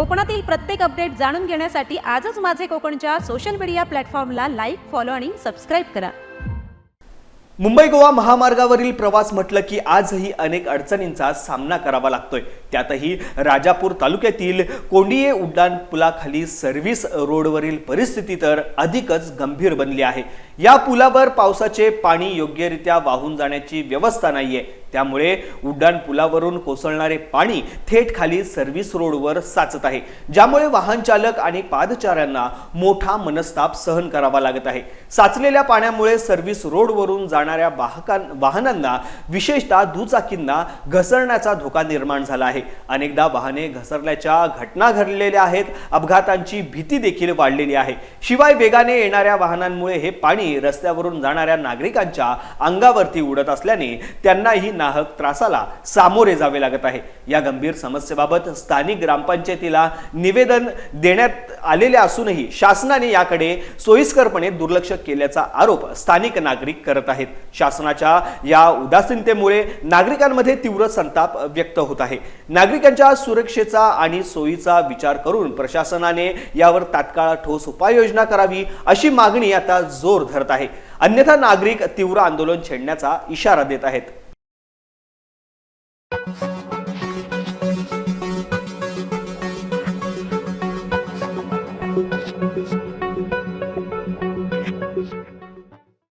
कोकणातील प्रत्येक अपडेट जाणून घेण्यासाठी आजच माझे कोकणच्या सोशल मीडिया प्लॅटफॉर्मला लाईक फॉलो आणि सबस्क्राईब करा. मुंबई गोवा महामार्गावरील प्रवास म्हटलं की आजही अनेक अडचणींचा सामना करावा लागतोय. त्यातही राजापूर तालुक्यातील कोंडिये उड्डाण पुलाखाली सर्व्हिस रोडवरील परिस्थिती तर अधिकच गंभीर बनली आहे. या पुलावर पावसाचे पाणी योग्यरित्या वाहून जाण्याची व्यवस्था नाहीये. त्यामुळे उड्डाणपुलावरून कोसळणारे पाणी थेट खाली सर्व्हिस रोडवर साचत आहे. ज्यामुळे वाहन चालक आणि पादचाऱ्यांना मोठा मनस्ताप सहन करावा लागत आहे. साचलेल्या पाण्यामुळे सर्व्हिस रोडवरून जाणाऱ्या वाहकां वाहनांना विशेषतः दुचाकींना घसरण्याचा धोका निर्माण झाला आहे. अनेकदा वाहने घसरल्याच्या घटना घडलेल्या आहेत. अपघातांची भीती देखील वाढलेली आहे. शिवाय वेगाने येणाऱ्या वाहनांमुळे हे पाणी रस्त्यावरून जाणाऱ्या नागरिकांच्या अंगावरती उडत असल्याने त्यांनाही नाहक त्रासाला सामोरे जावे लागत आहे. या गंभीर समस्येबाबत स्थानिक ग्रामपंचायतीला निवेदन देण्यात आलेले असूनही शासनाने याकडे सोयीस्करपणे दुर्लक्ष केल्याचा आरोप स्थानिक नागरिक करत आहेत. शासनाच्या या उदासीनतेमुळे नागरिकांमध्ये तीव्र संताप व्यक्त होत आहे. नागरिकांच्या सुरक्षेचा आणि सोयीचा विचार करून प्रशासनाने यावर तात्काळ ठोस उपाययोजना करावी अशी मागणी आता जोर धरत आहे. अन्यथा नागरिक तीव्र आंदोलन छेडण्याचा इशारा देत आहेत.